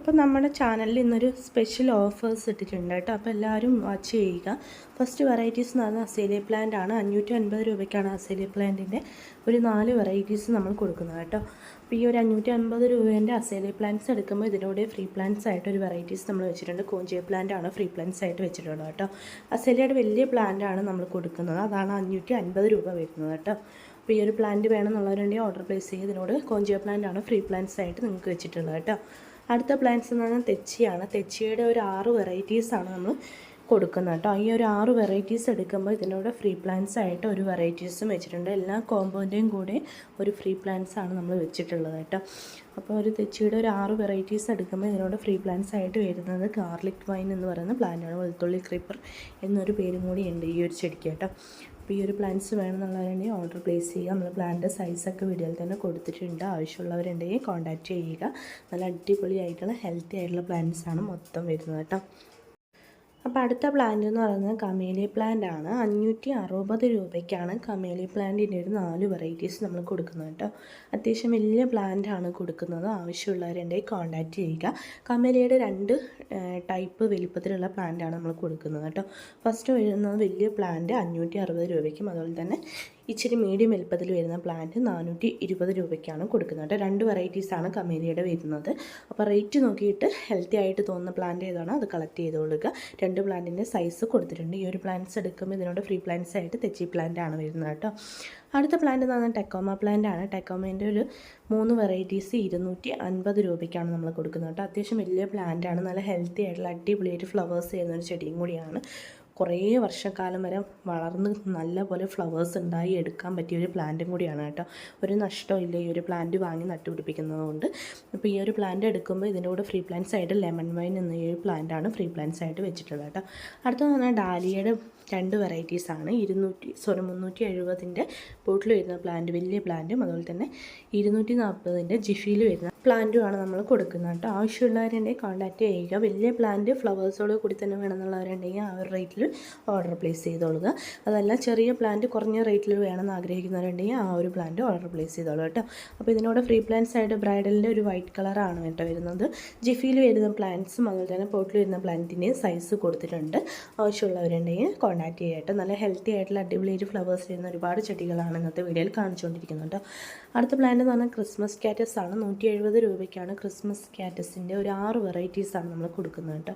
അപ്പോൾ നമ്മുടെ ചാനലിൽ ഇന്നൊരു സ്പെഷ്യൽ ഓഫേഴ്സ് ഇട്ടിട്ടുണ്ട് കേട്ടോ. അപ്പോൾ എല്ലാവരും വാച്ച് ചെയ്യുക. ഫസ്റ്റ് വെറൈറ്റീസ് എന്ന് പറഞ്ഞാൽ അസേലിയ പ്ലാന്റ് ആണ്. അഞ്ഞൂറ്റി അൻപത് രൂപയ്ക്കാണ് അസേലിയ പ്ലാന്റിന്റെ ഒരു നാല് വെറൈറ്റീസ് നമ്മൾ കൊടുക്കുന്നത് കേട്ടോ. അപ്പോൾ ഈ ഒരു അഞ്ഞൂറ്റി അൻപത് രൂപേന്റെ അസേലിയ പ്ലാന്റ്സ് എടുക്കുമ്പോൾ ഇതിലൂടെ ഫ്രീ പ്ലാന്റ്സ് ആയിട്ട് ഒരു വെറൈറ്റീസ് നമ്മൾ വെച്ചിട്ടുണ്ട്. കോഞ്ചിയ പ്ലാന്റ് ആണ് ഫ്രീ പ്ലാന്റ്സ് ആയിട്ട് വെച്ചിട്ടുള്ളത് കേട്ടോ. അസേലിയയുടെ വലിയ പ്ലാന്റ് ആണ് നമ്മൾ കൊടുക്കുന്നത്. അതാണ് അഞ്ഞൂറ്റി അൻപത് രൂപ വരുന്നത് കേട്ടോ. അപ്പോൾ ഈ ഒരു പ്ലാന്റ് വേണമെന്നുള്ളവരുണ്ടെങ്കിൽ ഓർഡർ പ്ലേസ് ചെയ്യുക ഇതിനോട് കോഞ്ചിയ പ്ലാന്റ് ആണ് ഫ്രീ പ്ലാന്റ്സ് ആയിട്ട് നിങ്ങൾക്ക് വെച്ചിട്ടുള്ളത് കേട്ടോ. അടുത്ത പ്ലാന്റ്സ് എന്ന് പറഞ്ഞാൽ തെച്ചിയാണ്. തെച്ചിയുടെ ഒരു ആറ് വെറൈറ്റീസാണ് നമ്മൾ കൊടുക്കുന്നത് കേട്ടോ. ഈ ഒരു ആറ് വെറൈറ്റീസ് എടുക്കുമ്പോൾ ഇതിനോട് ഫ്രീ പ്ലാന്റ്സ് ആയിട്ട് ഒരു വെറൈറ്റീസും വെച്ചിട്ടുണ്ട്. എല്ലാ കോമ്പോന്റെയും കൂടെ ഒരു ഫ്രീ പ്ലാന്റ്സ് ആണ് നമ്മൾ വെച്ചിട്ടുള്ളത് കേട്ടോ. അപ്പോൾ ഒരു തെച്ചിയുടെ ഒരു ആറ് വെറൈറ്റീസ് എടുക്കുമ്പോൾ ഇതിനോട് ഫ്രീ പ്ലാന്റ്സ് ആയിട്ട് വരുന്നത് ഗാർലിക് വൈൻ എന്ന് പറയുന്ന പ്ലാന്റാണ് വെളുത്തുള്ളി ക്രീപ്പർ എന്നൊരു പേരും കൂടി ഉണ്ട് ഈ ഒരു ചെടിക്ക് കേട്ടോ. അപ്പോൾ ഈ ഒരു പ്ലാന്റ്സ് വേണമെന്നുള്ളവരുണ്ടെങ്കിൽ ഓർഡർ പ്ലേസ് ചെയ്യുക. നമ്മൾ പ്ലാന്റിന്റെ സൈസൊക്കെ വീഡിയോയിൽ തന്നെ കൊടുത്തിട്ടുണ്ട്. ആവശ്യമുള്ളവരുണ്ടെങ്കിൽ കോൺടാക്റ്റ് ചെയ്യുക. നല്ല അടിപൊളിയായിട്ടുള്ള ഹെൽത്തി ആയിട്ടുള്ള പ്ലാന്റ്സ് ആണ് മൊത്തം വരുന്നത് കേട്ടോ. അപ്പോൾ അടുത്ത പ്ലാന്റ് എന്ന് പറയുന്നത് കമേലി പ്ലാന്റ് ആണ്. അഞ്ഞൂറ്റി അറുപത് രൂപയ്ക്കാണ് കമേലി പ്ലാന്റിന്റെ ഒരു നാല് വെറൈറ്റീസ് നമ്മൾ കൊടുക്കുന്നത് കേട്ടോ. അത്യാവശ്യം വലിയ പ്ലാന്റ് ആണ് കൊടുക്കുന്നത്. ആവശ്യമുള്ളവരുണ്ടെങ്കിൽ കോൺടാക്റ്റ് ചെയ്യുക. കമേലിയുടെ രണ്ട് ടൈപ്പ് വലിപ്പത്തിലുള്ള പ്ലാന്റ് ആണ് നമ്മൾ കൊടുക്കുന്നത് കേട്ടോ. ഫസ്റ്റ് വരുന്നത് വലിയ പ്ലാന്റ് അഞ്ഞൂറ്റി അറുപത് രൂപയ്ക്കും അതുപോലെ തന്നെ ഇച്ചിരി മീഡിയം വലുപ്പത്തിൽ വരുന്ന പ്ലാന്റ് നാനൂറ്റി ഇരുപത് രൂപയ്ക്കാണ് കൊടുക്കുന്നത് രണ്ട് വെറൈറ്റീസാണ് കമേലിയുടെ വരുന്നത്. അപ്പോൾ റേറ്റ് നോക്കിയിട്ട് ഹെൽത്തി ആയിട്ട് തോന്നുന്ന പ്ലാന്റ് ഏതാണോ അത് കളക്ട് ചെയ്തുകൊള്ളുക രണ്ട് പ്ലാന്റിന്റെ സൈസ് കൊടുത്തിട്ടുണ്ട്. ഈ ഒരു പ്ലാന്റ്സ് എടുക്കുമ്പോൾ ഇതിനോട് ഫ്രീ പ്ലാന്റ്സ് ആയിട്ട് തെച്ചി പ്ലാന്റ് ആണ് വരുന്നത് കേട്ടോ. അടുത്ത പ്ലാന്റ് എന്ന് പറഞ്ഞാൽ ടെക്കോമ പ്ലാന്റ് ആണ്. ടെക്കോമേന്റെ ഒരു മൂന്ന് വെറൈറ്റീസ് ഇരുന്നൂറ്റി അൻപത് രൂപയ്ക്കാണ് നമ്മൾ കൊടുക്കുന്നത് കേട്ടോ. അത്യാവശ്യം വലിയ പ്ലാന്റ് ആണ്. നല്ല ഹെൽത്തി ആയിട്ടുള്ള അടിപൊളിയായിട്ട് ഫ്ലവേഴ്സ് ചെയ്യുന്ന ഒരു ചെടിയും കൂടിയാണ്. കുറേ വർഷക്കാലം വരെ വളർന്ന് നല്ലപോലെ ഫ്ലവേഴ്സ് ഉണ്ടായി എടുക്കാൻ പറ്റിയ ഒരു പ്ലാന്റും കൂടിയാണ് കേട്ടോ. ഒരു നഷ്ടമില്ല ഈ ഒരു പ്ലാന്റ് വാങ്ങി നട്ടുപിടിപ്പിക്കുന്നത് കൊണ്ട്. അപ്പോൾ ഈ ഒരു പ്ലാന്റ് എടുക്കുമ്പോൾ ഇതിന്റെ കൂടെ ഫ്രീ പ്ലാന്റ്സ് ആയിട്ട് ലെമൺ വൈൻ എന്ന ഈ ഒരു പ്ലാന്റാണ് ഫ്രീ പ്ലാന്റ്സ് ആയിട്ട് വെച്ചിട്ടുള്ളത് കേട്ടോ. അടുത്തത് പറഞ്ഞാൽ ഡാലിയയുടെ രണ്ട് വെറൈറ്റീസാണ് ഇരുന്നൂറ്റി സോറി മുന്നൂറ്റി എഴുപതിന്റെ ബോട്ടിൽ വരുന്ന പ്ലാന്റ് വലിയ പ്ലാന്റും അതുപോലെ തന്നെ ഇരുന്നൂറ്റി നാൽപ്പതിന്റെ ജിഫിയിൽ വരുന്ന പ്ലാന്റുമാണ് നമ്മൾ കൊടുക്കുന്നത് കേട്ടോ. ആവശ്യമുള്ളവരുണ്ടെങ്കിൽ കോൺടാക്റ്റ് ചെയ്യുക. വലിയ പ്ലാന്റ് ഫ്ലവേഴ്സോട് കൂടി തന്നെ വേണമെന്നുള്ളവരുണ്ടെങ്കിൽ ആ ഒരു റേറ്റിൽ ഓർഡർ പ്ലേസ് ചെയ്തോളുക. അതല്ല ചെറിയ പ്ലാന്റ് കുറഞ്ഞ റേറ്റിൽ വേണമെന്ന് ആഗ്രഹിക്കുന്നവരുണ്ടെങ്കിൽ ആ ഒരു പ്ലാന്റ് ഓർഡർ പ്ലേസ് ചെയ്തോളൂ കേട്ടോ. അപ്പോൾ ഇതിനോട് ഫ്രീ പ്ലാന്റ്സ് ആയിട്ട് ബ്രൈഡലിന്റെ ഒരു വൈറ്റ് കളറാണ് കേട്ടോ വരുന്നത്. ജിഫിയിൽ വരുന്ന പ്ലാന്റ്സും അതുപോലെ തന്നെ പോട്ടിൽ വരുന്ന പ്ലാന്റിന്റെയും സൈസ് കൊടുത്തിട്ടുണ്ട്. ആവശ്യമുള്ളവരുണ്ടെങ്കിൽ കോൺടാക്റ്റ് ചെയ്യുക കേട്ടോ നല്ല ഹെൽത്തി ആയിട്ടുള്ള അടിപൊളിയായിട്ട് ഫ്ലവേഴ്സ് ചെയ്യുന്ന ഒരുപാട് ചെടികളാണ് ഇന്നത്തെ വീഡിയോയിൽ കാണിച്ചുകൊണ്ടിരിക്കുന്നത് കേട്ടോ അടുത്ത പ്ലാന്റ് എന്ന് പറഞ്ഞാൽ ക്രിസ്മസ് കാറ്റസ് ആണ്. നൂറ്റി എഴുപത് രൂപയ്ക്കാണ് ക്രിസ്മസ് കാറ്റസിന്റെ ഒരു ആറ് വെറൈറ്റീസാണ് നമ്മൾ കൊടുക്കുന്നത് കേട്ടോ.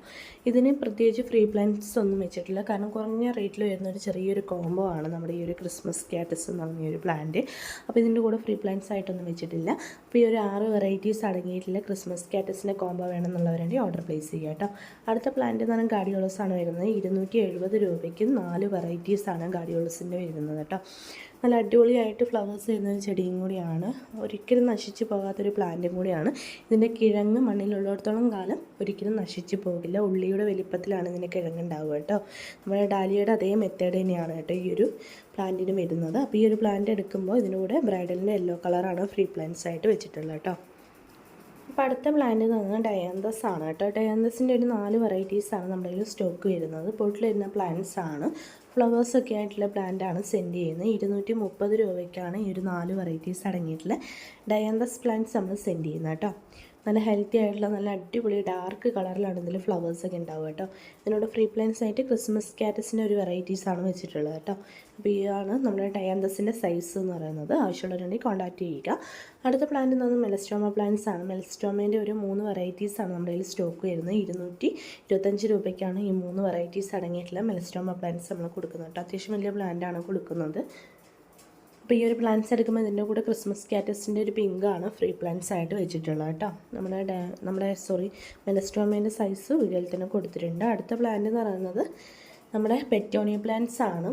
ഇതിന് പ്രത്യേകിച്ച് ഫ്രീ പ്ലാന്റ്സ് ഒന്നും വെച്ചിട്ടില്ല. കാരണം കുറഞ്ഞ റേറ്റിൽ വരുന്ന ഒരു ചെറിയൊരു കോംബോ ആണ് നമ്മുടെ ഈ ഒരു ക്രിസ്മസ് കാറ്റസ് എന്ന് പറഞ്ഞ ഒരു പ്ലാന്റ് അപ്പോൾ ഇതിന്റെ കൂടെ ഫ്രീ പ്ലാന്റ്സ് ആയിട്ടൊന്നും വെച്ചിട്ടില്ല. അപ്പോൾ ഈ ഒരു ആറ് വെറൈറ്റീസ് അടങ്ങിയിട്ടുള്ള ക്രിസ്മസ് കാറ്റസിന്റെ കോംബോ വേണമെന്നുള്ളവരുടെ ഓർഡർ പ്ലേസ് ചെയ്യുക കേട്ടോ. അടുത്ത പ്ലാന്റ് എന്ന് പറഞ്ഞാൽ ഗാഡിയോളസ് ആണ് വരുന്നത്. ഇരുന്നൂറ്റി എഴുപത് രൂപയ്ക്ക് നാല് വെറൈറ്റീസാണ് ഗാഡിയോളസിന്റെ വരുന്നത് കേട്ടോ. നല്ല അടിപൊളിയായിട്ട് ഫ്ലവേഴ്സ് ഒരു ചെടിയും കൂടിയാണ്. ഒരിക്കലും നശിച്ചു പോകാത്തൊരു പ്ലാന്റും കൂടിയാണ്. ഇതിന്റെ കിഴങ്ങ് മണ്ണിലുള്ളിടത്തോളം കാലം ഒരിക്കലും നശിച്ചു പോകില്ല. ഉള്ളിയുടെ വലിപ്പത്തിലാണ് ഇതിന്റെ കിഴങ്ങുണ്ടാവുക കേട്ടോ. നമ്മുടെ ഡാലിയുടെ അതേ മെത്തേഡ് തന്നെയാണ് കേട്ടോ ഈ ഒരു പ്ലാന്റിന് വരുന്നത്. അപ്പോൾ ഈ ഒരു പ്ലാന്റ് എടുക്കുമ്പോൾ ഇതിനൂടെ ബ്രൈഡലിന്റെ യെല്ലോ കളറാണ് ഫ്രീ പ്ലാന്റ്സ് ആയിട്ട് വെച്ചിട്ടുള്ളത് കേട്ടോ. അപ്പോൾ അടുത്ത പ്ലാന്റ് പറഞ്ഞാൽ ഡയാന്തസ് ആണ് കേട്ടോ. ഡയാന്തസിന്റെ ഒരു നാല് വെറൈറ്റീസാണ് നമ്മുടെ കയ്യിൽ സ്റ്റോക്ക് വരുന്നത്. പൊട്ടിൽ വരുന്ന പ്ലാന്റ്സ് ആണ്. ഫ്ലവേഴ്സ് ഒക്കെ ആയിട്ടുള്ള പ്ലാന്റാണ് സെൻഡ് ചെയ്യുന്നത്. ഇരുന്നൂറ്റി മുപ്പത് രൂപയ്ക്കാണ് ഈ ഒരു നാല് വെറൈറ്റീസ് അടങ്ങിയിട്ടുള്ള ഡയാന്തസ് പ്ലാന്റ്സ് നമ്മൾ സെൻഡ് ചെയ്യുന്നത് കേട്ടോ. നല്ല ഹെൽത്തി ആയിട്ടുള്ള നല്ല അടിപൊളി ഡാർക്ക് കളറിലാണ് ഇതിൽ ഫ്ലവേഴ്സൊക്കെ ഉണ്ടാവുക കേട്ടോ. ഇതിനോട് ഫ്രീ പ്ലാൻസ് ആയിട്ട് ക്രിസ്മസ് കാറ്റസിന്റെ ഒരു വെറൈറ്റീസാണ് വെച്ചിട്ടുള്ളത് കേട്ടോ. അപ്പോൾ ഇതാണ് നമ്മുടെ ടയാന്തസിന്റെ സൈസ് എന്ന് പറയുന്നത്. ആവശ്യമുള്ളവരുണ്ടെങ്കിൽ കോൺടാക്ട് ചെയ്യുക. അടുത്ത പ്ലാന്റ് എന്ന് പറയുന്നത് മെലസ്റ്റോമ പ്ലാന്റ്സ് ആണ്. മെലസ്റ്റോമേന്റെ ഒരു മൂന്ന് വെറൈറ്റീസാണ് നമ്മുടെ കയ്യിൽ സ്റ്റോക്ക് വരുന്നത്. ഇരുന്നൂറ്റി ഇരുപത്തഞ്ച് രൂപയ്ക്കാണ് ഈ മൂന്ന് വെറൈറ്റീസ് അടങ്ങിയിട്ടുള്ള മെലസ്റ്റോമ പ്ലാന്റ്സ് നമ്മൾ കൊടുക്കുന്നത് കേട്ടോ. അത്യാവശ്യം വലിയ പ്ലാന്റാണ് കൊടുക്കുന്നത്. അപ്പോൾ ഈ ഒരു പ്ലാന്റ്സ് എടുക്കുമ്പോൾ ഇതിന്റെ കൂടെ ക്രിസ്മസ് കാറ്റസിന്റെ ഒരു പിങ്കാണ് ഫ്രീ പ്ലാന്റ്സ് ആയിട്ട് വെച്ചിട്ടുള്ളത് കേട്ടോ നമ്മുടെ നമ്മുടെ സോറി മെലസ്ട്രോമേന്റെ സൈസ് വീഡിയോയിൽ തന്നെ കൊടുത്തിട്ടുണ്ട്. അടുത്ത പ്ലാന്റ് എന്ന് പറയുന്നത് നമ്മുടെ പെറ്റോണിയ പ്ലാന്റ്സ് ആണ്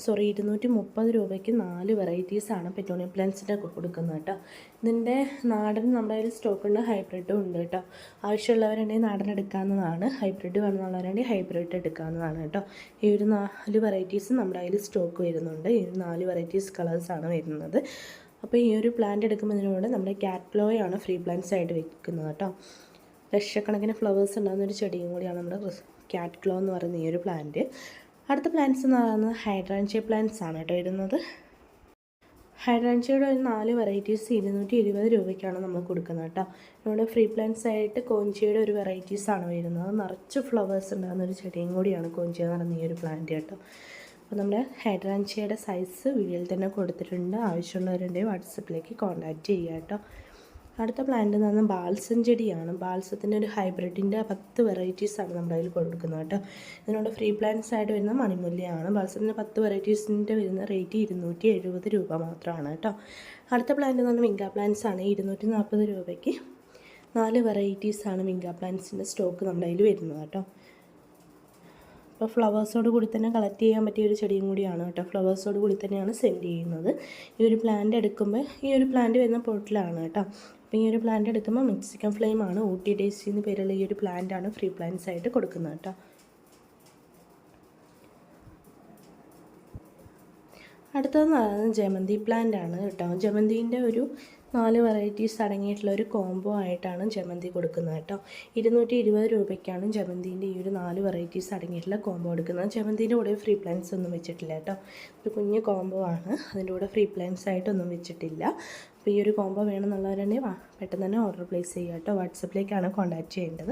സോറി ഇരുന്നൂറ്റി മുപ്പത് രൂപയ്ക്ക് നാല് വെറൈറ്റീസാണ് പെറ്റോണിയ പ്ലാന്റ്സിന്റെ കൊടുക്കുന്നത് കേട്ടോ ഇതിന്റെ നാടൻ നമ്മുടെ കയ്യിൽ സ്റ്റോക്കുണ്ട് ഹൈബ്രിഡും ഉണ്ട് കേട്ടോ ആവശ്യമുള്ളവരുണ്ടെങ്കിൽ നാടൻ എടുക്കാവുന്നതാണ്. ഹൈബ്രിഡ് വേണമെന്നുള്ളവരുണ്ടെങ്കിൽ ഹൈബ്രിഡ് എടുക്കാവുന്നതാണ് കേട്ടോ ഈ ഒരു നാല് വെറൈറ്റീസ് നമ്മുടെ കയ്യിൽ സ്റ്റോക്ക് വരുന്നുണ്ട്. ഈ നാല് വെറൈറ്റീസ് കളേഴ്സാണ് വരുന്നത്. അപ്പോൾ ഈ ഒരു പ്ലാന്റ് എടുക്കുമ്പോൾ നമ്മുടെ ക്യാറ്റ്ലോയാണ് ഫ്രീ പ്ലാന്റ്സ് ആയിട്ട് വെക്കുന്നത് കേട്ടോ ലക്ഷക്കണക്കിന് ഫ്ലവേഴ്സ് ഉണ്ടാകുന്ന ഒരു ചെടിയും കൂടിയാണ് നമ്മുടെ ക്യാറ്റ് ഗ്ലോ എന്ന് പറയുന്ന ഈ ഒരു പ്ലാന്റ് അടുത്ത പ്ലാന്റ്സ് എന്ന് പറയുന്നത് ഹൈഡ്രാൻഷ്യ പ്ലാന്റ്സ് ആണ് കേട്ടോ വരുന്നത് ഹൈഡ്രാൻഷ്യയുടെ ഒരു നാല് വെറൈറ്റീസ് ഇരുന്നൂറ്റി ഇരുപത് രൂപയ്ക്കാണ് നമ്മൾ കൊടുക്കുന്നത് കേട്ടോ. നമ്മുടെ ഫ്രീ പ്ലാന്റ്സ് ആയിട്ട് കോഞ്ചിയുടെ ഒരു വെറൈറ്റീസ് ആണ് വരുന്നത്. നിറച്ച് ഫ്ലവേഴ്സ് ഉണ്ടാകുന്ന ഒരു ചെടിയും കൂടിയാണ് കോഞ്ചി എന്ന് പറയുന്ന ഈ ഒരു പ്ലാന്റ് കേട്ടോ. അപ്പോൾ നമ്മുടെ ഹൈഡ്രാൻഷ്യയുടെ സൈസ് വീഡിയോയിൽ തന്നെ കൊടുത്തിട്ടുണ്ട്. ആവശ്യമുള്ളവരുണ്ടെങ്കിൽ വാട്സപ്പിലേക്ക് കോൺടാക്റ്റ് ചെയ്യുക കേട്ടോ. അടുത്ത പ്ലാന്റ് എന്ന് പറഞ്ഞാൽ ബാൽസം ചെടിയാണ്. ബാൽസത്തിന്റെ ഒരു ഹൈബ്രിഡിന്റെ പത്ത് വെറൈറ്റീസാണ് നമ്മുടെ കയ്യിൽ കൊടുക്കുന്നത് കേട്ടോ. ഇതിനോട് ഫ്രീ പ്ലാന്റ്സ് ആയിട്ട് വരുന്ന മണിമുല്ലയാണ്. ബാൽസത്തിന്റെ പത്ത് വെറൈറ്റീസിന്റെ വരുന്ന റേറ്റ് ഇരുന്നൂറ്റി എഴുപത് രൂപ മാത്രമാണ് കേട്ടോ. അടുത്ത പ്ലാന്റ് എന്ന് പറഞ്ഞാൽ മിങ്ക പ്ലാന്റ്സ് ആണ്. ഇരുന്നൂറ്റി നാൽപ്പത് രൂപയ്ക്ക് നാല് വെറൈറ്റീസാണ് മിങ്ക പ്ലാന്റ്സിന്റെ സ്റ്റോക്ക് നമ്മുടെ കയ്യിൽ വരുന്നത് കേട്ടോ. അപ്പോൾ ഫ്ലവേഴ്സോട് കൂടി തന്നെ കളക്ട് ചെയ്യാൻ പറ്റിയ ഒരു ചെടിയും കൂടിയാണ് കേട്ടോ. ഫ്ലവേഴ്സോട് കൂടി തന്നെയാണ് സെൻഡ് ചെയ്യുന്നത്. ഈ ഒരു പ്ലാന്റ് എടുക്കുമ്പോൾ ഈ ഒരു പ്ലാന്റ് വരുന്ന പോട്ടിലാണ് കേട്ടോ. അപ്പോൾ ഈ ഒരു പ്ലാന്റ് എടുക്കുമ്പോൾ മെക്സിക്കൻ ഫ്ലെയിം ആണ്. ഊട്ടി ഡേസി എന്ന് പേരുള്ള ഈ ഒരു ആണ് ഫ്രീ പ്ലാന്റ്സ് ആയിട്ട് കൊടുക്കുന്നത് കേട്ടോ. അടുത്തതെന്ന് പറയുന്നത് ജമന്തി പ്ലാന്റ് ആണ് കേട്ടോ. ജമന്തിന്റെ ഒരു നാല് വെറൈറ്റീസ് അടങ്ങിയിട്ടുള്ള ഒരു കോംബോ ആയിട്ടാണ് ജമന്തി കൊടുക്കുന്നത് കേട്ടോ. ഇരുന്നൂറ്റി ഇരുപത് രൂപയ്ക്കാണ് ജമന്തിന്റെ ഈ ഒരു നാല് വെറൈറ്റീസ് അടങ്ങിയിട്ടുള്ള കോംബോ എടുക്കുന്നത് ജമന്തിന്റെ കൂടെ ഫ്രീ പ്ലാന്റ്സ് ഒന്നും വെച്ചിട്ടില്ല കേട്ടോ. ഒരു കുഞ്ഞ് കോംബോ ആണ്. അതിന്റെ കൂടെ ഫ്രീ പ്ലാന്റ്സ് ആയിട്ടൊന്നും വെച്ചിട്ടില്ല. അപ്പോൾ ഈ ഒരു കോംബോ വേണമെന്നുള്ളവരുണ്ടെങ്കിൽ പെട്ടെന്ന് തന്നെ ഓർഡർ പ്ലേസ് ചെയ്യുക കേട്ടോ. വാട്സപ്പിലേക്കാണ് കോൺടാക്റ്റ് ചെയ്യേണ്ടത്.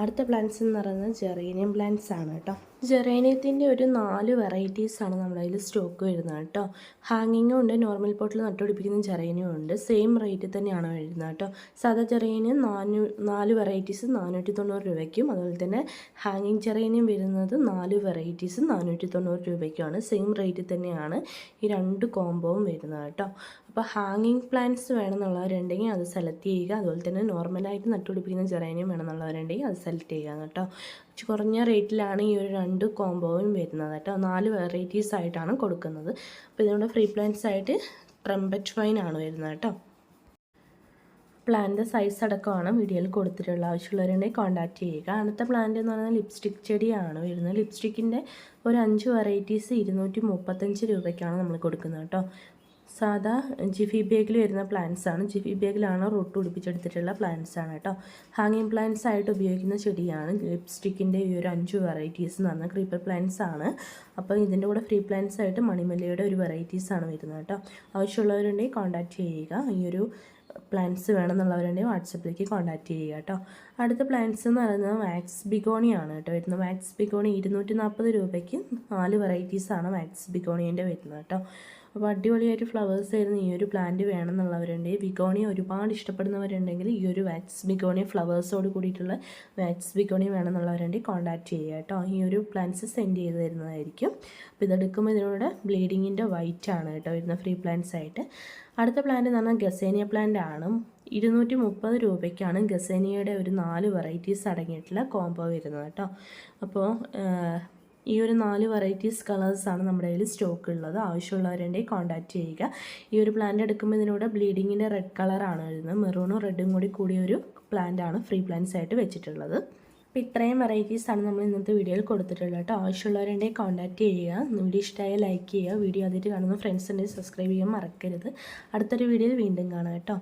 അടുത്ത പ്ലാന്റ്സ് എന്ന് പറയുന്നത് ജെറീനിയം പ്ലാന്റ്സ് ആണ് കേട്ടോ. ജെറേനിയത്തിന്റെ ഒരു നാല് വെറൈറ്റീസാണ് കയ്യിൽ സ്റ്റോക്ക് വരുന്നത് കേട്ടോ. ഹാങ്ങിങ്ങും ഉണ്ട് നോർമൽ പോട്ടിൽ നട്ടുപിടിപ്പിക്കുന്ന ജെറേനിയും ഉണ്ട്. സെയിം റേറ്റിൽ തന്നെയാണ് വരുന്നത് കേട്ടോ. സാധാ ജെറേനിയം നാനൂ നാല് വെറൈറ്റീസ് നാനൂറ്റി തൊണ്ണൂറ് രൂപയ്ക്കും അതുപോലെ തന്നെ ഹാങ്ങിങ് ജെറേനിയം വരുന്നത് നാല് വെറൈറ്റീസ് നാനൂറ്റി തൊണ്ണൂറ് രൂപയ്ക്കുമാണ്. സെയിം റേറ്റിൽ തന്നെയാണ് ഈ രണ്ട് കോംബോവും വരുന്നത് കേട്ടോ. അപ്പോൾ ഹാങ്ങിങ് പ്ലാന്റ്സ് വേണമെന്നുള്ളവരുണ്ടെങ്കിൽ അത് സെലക്ട് ചെയ്യുക. അതുപോലെ തന്നെ നോർമലായിട്ട് നട്ടുപിടിപ്പിക്കുന്ന ജെറേനിയം വേണമെന്നുള്ളവരുണ്ടെങ്കിൽ അത് സെലക്ട് ചെയ്യുക കേട്ടോ. കുറഞ്ഞ റേറ്റിലാണ് ഈ ഒരു രണ്ട് കോംബോയും വരുന്നത് കേട്ടോ. നാല് വെറൈറ്റീസ് ആയിട്ടാണ് കൊടുക്കുന്നത്. അപ്പോൾ ഇതിനോട് ഫ്രീ പ്ലാന്റ്സ് ആയിട്ട് ട്രംപറ്റ് വൈൻ ആണ് വരുന്നത് കേട്ടോ. പ്ലാന്റ് സൈസ് അടക്കമാണ് വീഡിയോയിൽ കൊടുത്തിട്ടുള്ള ആവശ്യമുള്ളവരുണ്ടെങ്കിൽ കോൺടാക്റ്റ് ചെയ്യുക. അടുത്ത പ്ലാന്റ് എന്ന് പറയുന്നത് ലിപ്സ്റ്റിക് ചെടിയാണ് വരുന്നത്. ലിപ്സ്റ്റിക്കിന്റെ ഒരു അഞ്ച് വെറൈറ്റീസ് ഇരുന്നൂറ്റി മുപ്പത്തഞ്ച് രൂപയ്ക്കാണ് നമ്മൾ കൊടുക്കുന്നത് കേട്ടോ. സാധാ ജിഫി ബേഗിൽ വരുന്ന പ്ലാന്റ്സ് ആണ്. ജിഫി ബേഗിലാണ് റൂട്ട് പിടിപ്പിച്ചെടുത്തിട്ടുള്ള പ്ലാന്റ്സ് ആണ് കേട്ടോ. ഹാങ്ങിങ് പ്ലാന്റ്സ് ആയിട്ട് ഉപയോഗിക്കുന്ന ചെടിയാണ്. ലിപ്സ്റ്റിക്കിന്റെ ഈ ഒരു അഞ്ച് വെറൈറ്റീസ് എന്ന് പറഞ്ഞാൽ ക്രീപ്പർ പ്ലാന്റ്സ് ആണ്. അപ്പോൾ ഇതിന്റെ കൂടെ ഫ്രീ പ്ലാന്റ്സ് ആയിട്ട് മണിമല്ലയുടെ ഒരു വെറൈറ്റീസ് ആണ് വരുന്നത് കേട്ടോ. ആവശ്യമുള്ളവരുണ്ടെങ്കിൽ കോൺടാക്റ്റ് ചെയ്യുക. ഈ ഒരു പ്ലാന്റ്സ് വേണമെന്നുള്ളവരുണ്ടെങ്കിൽ വാട്സപ്പിലേക്ക് കോൺടാക്റ്റ് ചെയ്യുക കേട്ടോ. അടുത്ത പ്ലാന്റ്സ് എന്ന് പറയുന്നത് വാക്സ് ബിഗോണിയാണ് കേട്ടോ വരുന്നത്. വാക്സ് ബിഗോണി ഇരുന്നൂറ്റി നാൽപ്പത് രൂപയ്ക്ക് നാല് വെറൈറ്റീസാണ് വാക്സ് ബിഗോണിയന്റെ വരുന്നത് കേട്ടോ. അപ്പോൾ അടിപൊളിയായിട്ട് ഫ്ലവേഴ്സ് ആയിരുന്നു ഈ ഒരു പ്ലാന്റ് വേണമെന്നുള്ളവരുണ്ട്. ബിഗോണി ഒരുപാട് ഇഷ്ടപ്പെടുന്നവരുണ്ടെങ്കിൽ ഈ ഒരു വാക്സ് ബിഗോണി ഫ്ലവേഴ്സോട് കൂടിയിട്ടുള്ള വാക്സ് ബിഗോണി വേണമെന്നുള്ളവരുണ്ട്. കോൺടാക്റ്റ് ചെയ്യുക കേട്ടോ. ഈ ഒരു പ്ലാന്റ്സ് സെൻഡ് ചെയ്ത് തരുന്നതായിരിക്കും. അപ്പോൾ ഇതെടുക്കുമ്പോൾ ഇതിനോട് ബ്ലീഡിങ്ങിന്റെ വൈറ്റ് ആണ് കേട്ടോ വരുന്ന ഫ്രീ പ്ലാന്റ്സ് ആയിട്ട്. അടുത്ത പ്ലാന്റ് എന്ന് പറഞ്ഞാൽ ഗസേനിയ പ്ലാന്റ് ആണ്. ഇരുന്നൂറ്റി മുപ്പത് രൂപയ്ക്കാണ് ഗസേനിയയുടെ ഒരു നാല് വെറൈറ്റീസ് അടങ്ങിയിട്ടുള്ള കോംബോ വരുന്നത് കേട്ടോ. അപ്പോൾ ഈ ഒരു നാല് വെറൈറ്റീസ് കളേഴ്സാണ് നമ്മുടെ കയ്യിൽ സ്റ്റോക്ക് ഉള്ളത്. ആവശ്യമുള്ളവരുണ്ടെങ്കിൽ കോൺടാക്റ്റ് ചെയ്യുക. ഈ ഒരു പ്ലാന്റ് എടുക്കുമ്പോൾ ഇതിനൂടെ ബ്ലീഡിങ്ങിന്റെ റെഡ് കളറാണ് വരുന്നത്. മെറൂണും റെഡും കൂടി കൂടിയ ഒരു പ്ലാന്റാണ് ഫ്രീ പ്ലാന്റ്സ് ആയിട്ട് വെച്ചിട്ടുള്ളത്. അപ്പോൾ ഇത്രയും വെറൈറ്റീസാണ് നമ്മൾ ഇന്നത്തെ വീഡിയോയിൽ കൊടുത്തിട്ടുള്ളത് കേട്ടോ. ആവശ്യമുള്ളവരുണ്ടെങ്കിൽ കോൺടാക്ട് ചെയ്യുക. വീഡിയോ ഇഷ്ടമായ ലൈക്ക് ചെയ്യുക. വീഡിയോ ആദ്യമായിട്ട് കാണുന്ന ഫ്രണ്ട്സ് ഉണ്ടെങ്കിൽ സബ്സ്ക്രൈബ് ചെയ്യാൻ മറക്കരുത്. അടുത്തൊരു വീഡിയോയിൽ വീണ്ടും കാണാം കേട്ടോ.